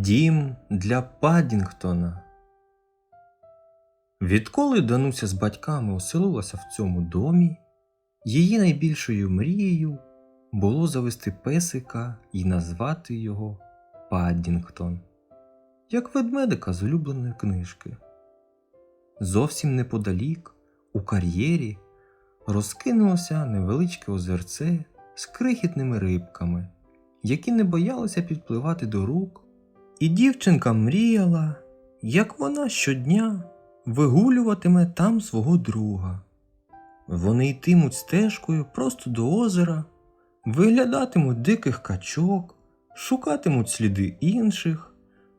Дім для Паддінгтона. Відколи Дануся з батьками оселилася в цьому домі, її найбільшою мрією було завести песика і назвати його Паддінгтон, як ведмедика з улюбленої книжки. Зовсім неподалік, у кар'єрі, розкинулося невеличке озерце з крихітними рибками, які не боялися підпливати до рук, і дівчинка мріяла, як вона щодня вигулюватиме там свого друга. Вони йтимуть стежкою просто до озера, виглядатимуть диких качок, шукатимуть сліди інших,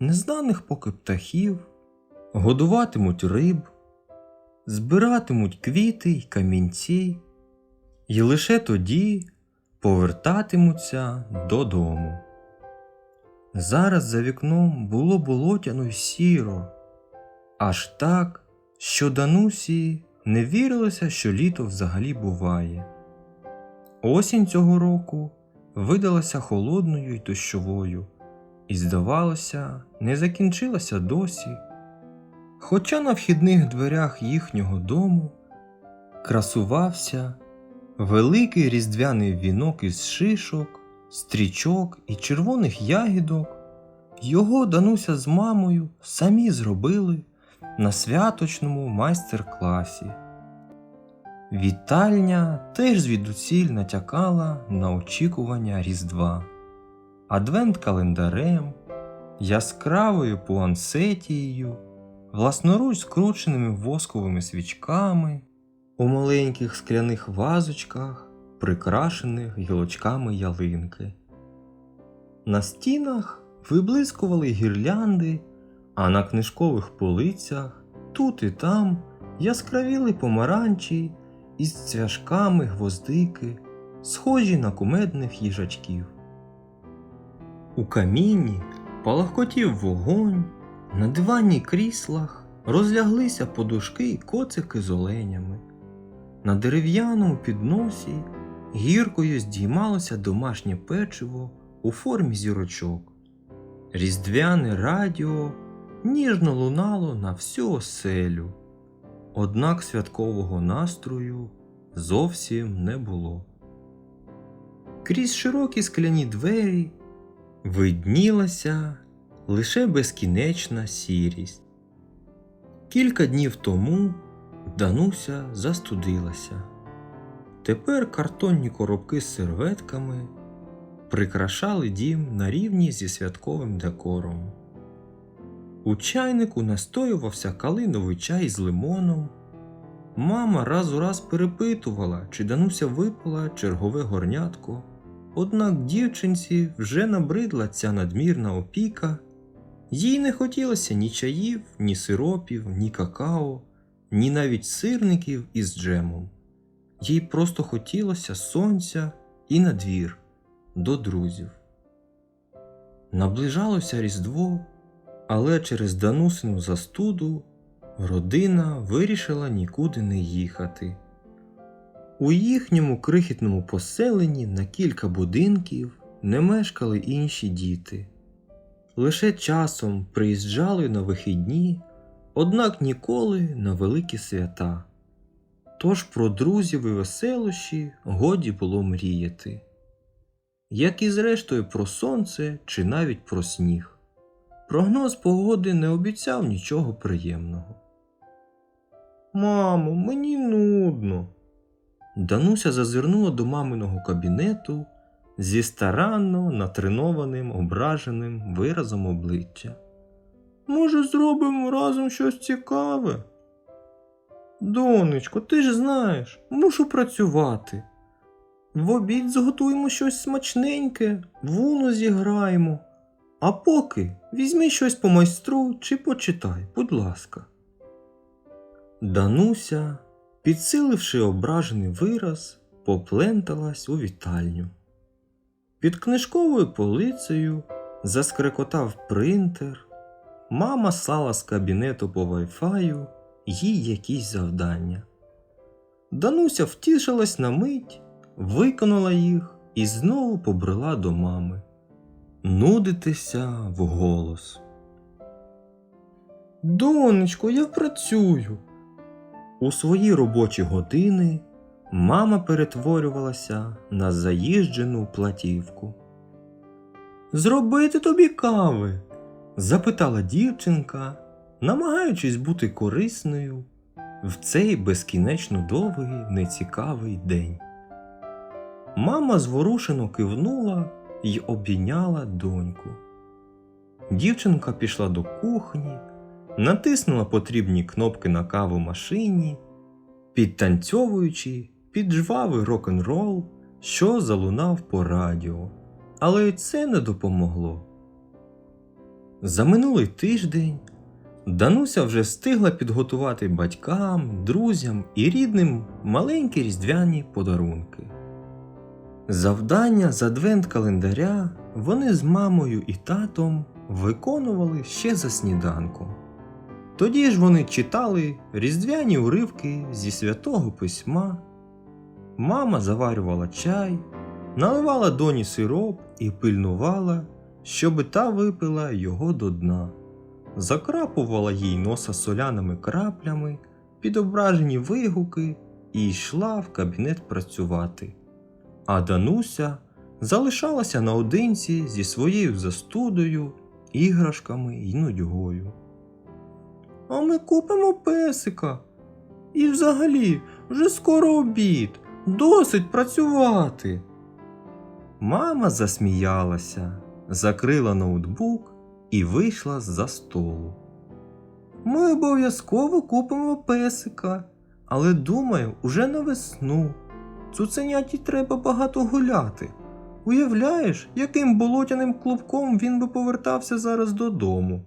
незнаних поки птахів, годуватимуть риб, збиратимуть квіти й камінці, і лише тоді повертатимуться додому. Зараз за вікном було болотяно й сіро, аж так, що Данусі не вірилося, що літо взагалі буває. Осінь цього року видалася холодною й дощовою, і, здавалося, не закінчилася досі. Хоча на вхідних дверях їхнього дому красувався великий різдвяний вінок із шишок, стрічок і червоних ягідок, його Дануся з мамою самі зробили на святочному майстер-класі. Вітальня теж звідусіль натякала на очікування Різдва, адвент-календарем, яскравою пуансетією, власноруч скрученими восковими свічками, у маленьких скляних вазочках, прикрашених гілочками ялинки. На стінах виблискували гірлянди, а на книжкових полицях тут і там яскравіли помаранчі із цвяшками гвоздики, схожі на кумедних їжачків. У камінні палахкотів вогонь, на диванні кріслах розляглися подушки й коцики з оленями. На дерев'яному підносі гіркою здіймалося домашнє печиво у формі зірочок. Різдвяне радіо ніжно лунало на всю оселю, однак святкового настрою зовсім не було. Крізь широкі скляні двері виднілася лише безкінечна сірість. Кілька днів тому Дануся застудилася. Тепер картонні коробки з серветками прикрашали дім на рівні зі святковим декором. У чайнику настоювався калиновий чай з лимоном. Мама раз у раз перепитувала, чи Дануся випила чергове горнятко. Однак дівчинці вже набридла ця надмірна опіка, їй не хотілося ні чаїв, ні сиропів, ні какао, ні навіть сирників із джемом. Їй просто хотілося сонця і на двір, до друзів. Наближалося Різдво, але через Данусину застуду родина вирішила нікуди не їхати. У їхньому крихітному поселенні на кілька будинків не мешкали інші діти. Лише часом приїжджали на вихідні, однак ніколи на великі свята. Тож про друзів і веселощі годі було мріяти, як і зрештою про сонце чи навіть про сніг. Прогноз погоди не обіцяв нічого приємного. Мамо, мені нудно. Дануся зазирнула до маминого кабінету зі старанно натренованим ображеним виразом обличчя. Може, зробимо разом щось цікаве? Донечко, ти ж знаєш, мушу працювати. В обід зготуємо щось смачненьке, вуну зіграємо. А поки візьми щось по майстру чи почитай, будь ласка. Дануся, підсиливши ображений вираз, попленталась у вітальню. Під книжковою полицею заскрекотав принтер, мама слала з кабінету по вайфаю їй якісь завдання. Дануся втішилась на мить, виконала їх і знову побрела до мами. нудитися вголос. Донечко, я працюю. У свої робочі години мама перетворювалася на заїжджену платівку. Зробити тобі кави? запитала дівчинка, намагаючись бути корисною в цей безкінечно довгий нецікавий день. Мама зворушено кивнула й обійняла доньку. Дівчинка пішла до кухні, натиснула потрібні кнопки на кавомашині, підтанцьовуючи під жвавий рок-н-рол, що залунав по радіо. Але й це не допомогло. За минулий тиждень Дануся вже встигла підготувати батькам, друзям і рідним маленькі різдвяні подарунки. Завдання з адвент календаря вони з мамою і татом виконували ще за сніданком. Тоді ж вони читали різдвяні уривки зі святого письма. Мама заварювала чай, наливала доні сироп і пильнувала, щоби та випила його до дна, закрапувала їй носа соляними краплями, підображені вигуки і йшла в кабінет працювати. А Дануся залишалася наодинці зі своєю застудою, іграшками й нудьгою. А ми купимо песика. І взагалі, вже скоро обід, досить працювати. Мама засміялася, закрила ноутбук і вийшла з-за столу. Ми обов'язково купимо песика, але думаю, уже на весну. Цуценяті треба багато гуляти. Уявляєш, яким болотяним клубком він би повертався зараз додому.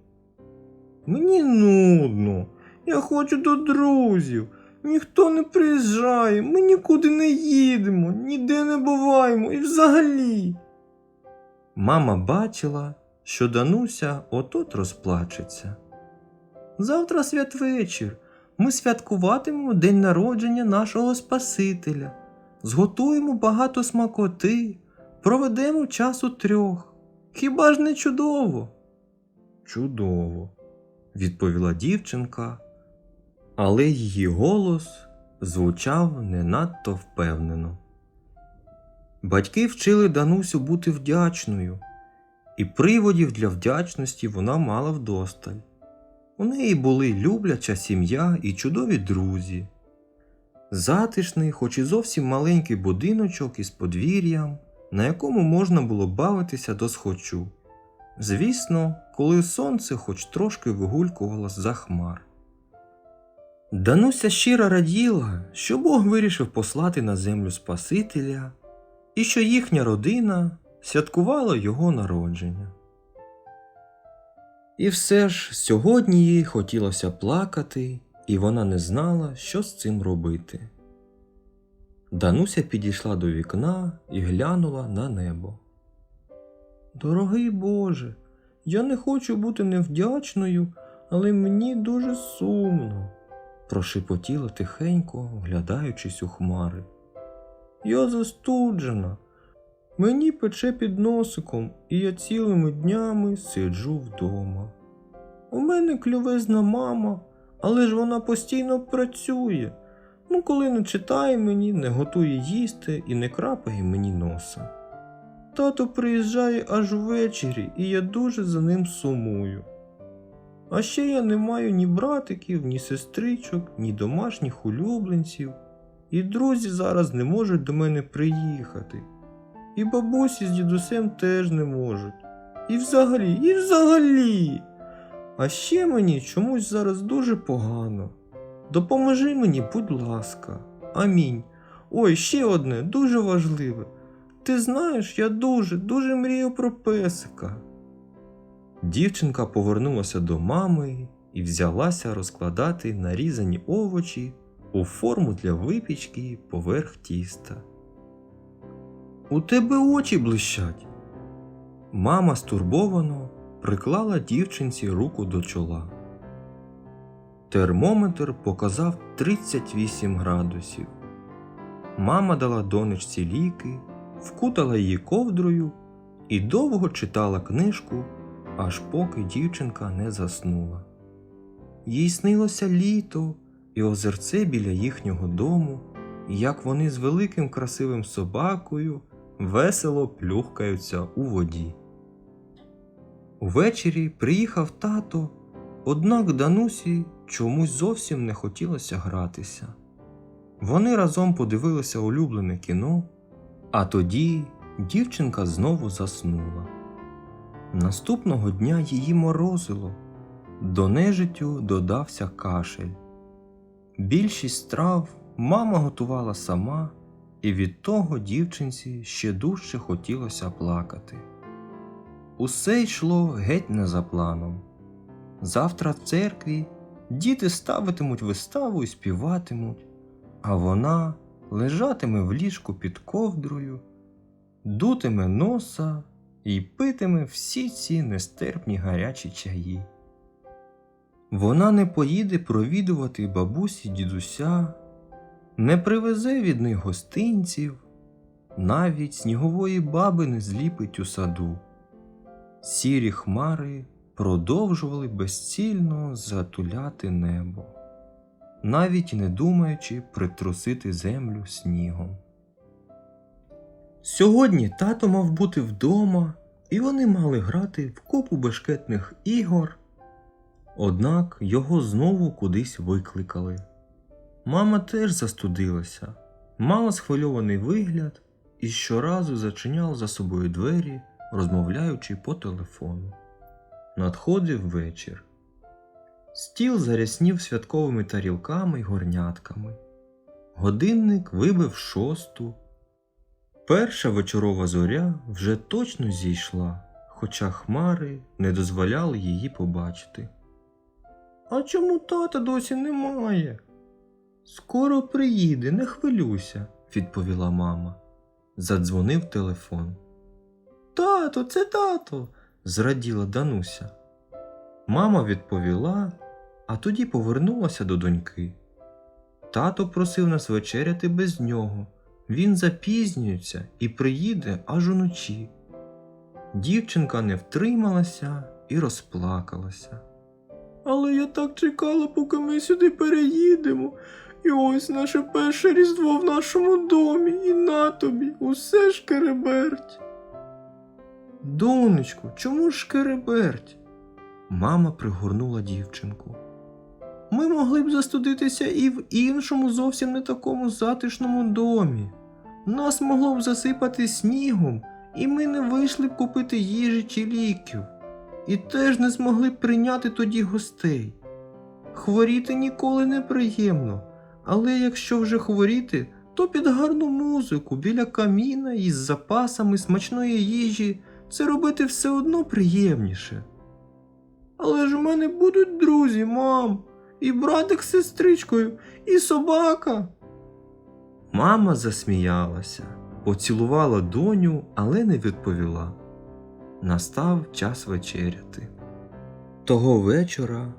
Мені нудно, я хочу до друзів. Ніхто не приїжджає, ми нікуди не їдемо, ніде не буваємо і взагалі. Мама бачила, що Дануся отот розплачеться. Завтра святвечір. Ми святкуватимемо день народження нашого Спасителя, зготуємо багато смакоти, проведемо час у трьох. Хіба ж не чудово? Чудово, відповіла дівчинка, але її голос звучав не надто впевнено. Батьки вчили Данусю бути вдячною, і приводів для вдячності вона мала вдосталь. У неї були любляча сім'я і чудові друзі. Затишний, хоч і зовсім маленький будиночок із подвір'ям, на якому можна було бавитися до схочу. Звісно, коли сонце хоч трошки вигулькувало за хмар. Дануся щиро раділа, що Бог вирішив послати на землю Спасителя і що їхня родина святкувала його народження. І все ж сьогодні їй хотілося плакати, і вона не знала, що з цим робити. Дануся підійшла до вікна і глянула на небо. Дорогий Боже, я не хочу бути невдячною, але мені дуже сумно, прошепотіла тихенько, вглядаючись у хмари. Я застуджена, мені пече під носиком, і я цілими днями сиджу вдома. У мене клювезна мама, але ж вона постійно працює. Ну, коли не читає мені, не готує їсти і не крапає мені носа. Тато приїжджає аж ввечері, і я дуже за ним сумую. А ще я не маю ні братиків, ні сестричок, ні домашніх улюбленців, і друзі зараз не можуть до мене приїхати. І бабусі з дідусем теж не можуть. І взагалі, і взагалі. А ще мені чомусь зараз дуже погано. Допоможи мені, будь ласка. Амінь. Ой, ще одне, дуже важливе. Ти знаєш, я дуже, дуже мрію про песика. Дівчинка повернулася до мами і взялася розкладати нарізані овочі у форму для випічки поверх тіста. У тебе очі блищать. Мама стурбовано приклала дівчинці руку до чола. Термометр показав 38 градусів. Мама дала донечці ліки, вкутала її ковдрою і довго читала книжку, аж поки дівчинка не заснула. Їй снилося літо і озерце біля їхнього дому, як вони з великим красивим собакою весело плюхкаються у воді. Увечері приїхав тато, однак Данусі чомусь зовсім не хотілося гратися. Вони разом подивилися улюблене кіно, а тоді дівчинка знову заснула. Наступного дня її морозило, до нежиттю додався кашель. Більшість страв мама готувала сама, і від того дівчинці ще дужче хотілося плакати. Усе йшло геть не за планом. Завтра в церкві діти ставитимуть виставу і співатимуть, а вона лежатиме в ліжку під ковдрою, дутиме носа і питиме всі ці нестерпні гарячі чаї. Вона не поїде провідувати бабусі дідуся, не привезе від них гостинців, навіть снігової баби не зліпить у саду. Сірі хмари продовжували безцільно затуляти небо, навіть не думаючи притрусити землю снігом. Сьогодні тато мав бути вдома, і вони мали грати в копу бешкетних ігор. Однак його знову кудись викликали. Мама теж застудилася, мала схвильований вигляд і щоразу зачиняла за собою двері, розмовляючи по телефону. Надходив вечір. Стіл заряснів святковими тарілками й горнятками. Годинник вибив шосту. Перша вечорова зоря вже точно зійшла, хоча хмари не дозволяли її побачити. А чому тата досі немає? Скоро приїде, не хвилюйся, відповіла мама. Задзвонив телефон. Тато, це тато, зраділа Дануся. Мама відповіла, а тоді повернулася до доньки. Тато просив нас вечеряти без нього. Він запізнюється і приїде аж уночі. Дівчинка не втрималася і розплакалася. Але я так чекала, поки ми сюди переїдемо. І ось наше перше різдво в нашому домі, і на тобі усе ж кереберть. Донечку, чому ж кереберть? Мама пригорнула дівчинку. Ми могли б застудитися і в іншому зовсім не такому затишному домі. Нас могло б засипати снігом, і ми не вийшли б купити їжі чи ліків, і теж не змогли б прийняти тоді гостей. Хворіти ніколи не приємно, але якщо вже хворіти, то під гарну музику біля каміна із запасами смачної їжі це робити все одно приємніше. Але ж у мене будуть друзі, мам, і братик з сестричкою, і собака. Мама засміялася, поцілувала доню, але не відповіла. Настав час вечеряти. Того вечора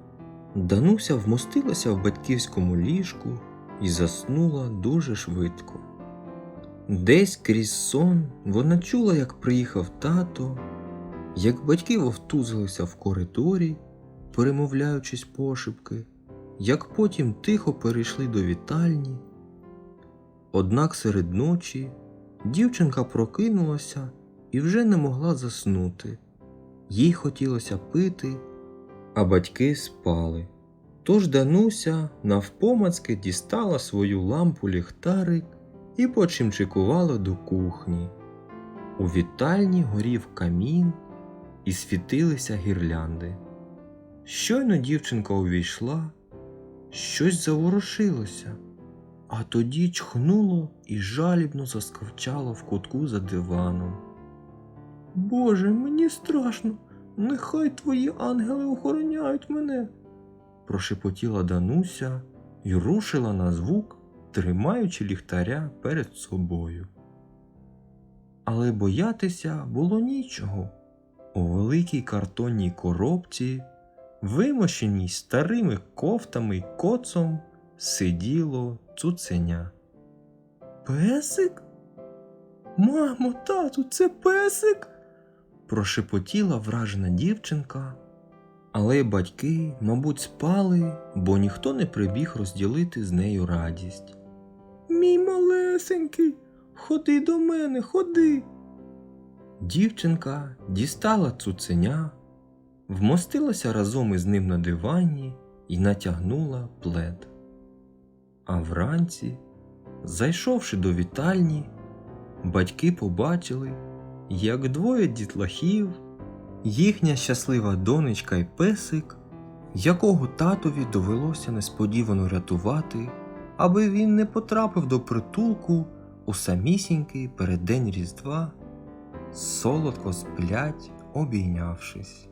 Дануся вмостилася в батьківському ліжку і заснула дуже швидко. Десь крізь сон вона чула, як приїхав тато, як батьки вовтузилися в коридорі, перемовляючись пошепки, як потім тихо перейшли до вітальні. Однак серед ночі дівчинка прокинулася і вже не могла заснути. Їй хотілося пити, а батьки спали. Тож Дануся навпомацки дістала свою лампу ліхтарик і почимчикувала до кухні. У вітальні горів камін і світилися гірлянди. Щойно дівчинка увійшла, щось заворушилося, а тоді чхнуло і жалібно заскавчало в кутку за диваном. Боже, мені страшно, нехай твої ангели охороняють мене, прошепотіла Дануся і рушила на звук, тримаючи ліхтаря перед собою. Але боятися було нічого. У великій картонній коробці, вимощеній старими кофтами й коцом, сиділо цуценя. Песик? Мамо, тату, це песик? прошепотіла вражена дівчинка, але батьки, мабуть, спали, бо ніхто не прибіг розділити з нею радість. Мій малесенький, ходи до мене, ходи. Дівчинка дістала цуценя, вмостилася разом із ним на дивані і натягнула плед. А вранці, зайшовши до вітальні, батьки побачили, як двоє дітлахів, їхня щаслива донечка й песик, якого татові довелося несподівано рятувати, аби він не потрапив до притулку у самісінький переддень Різдва, солодко сплять, обійнявшись.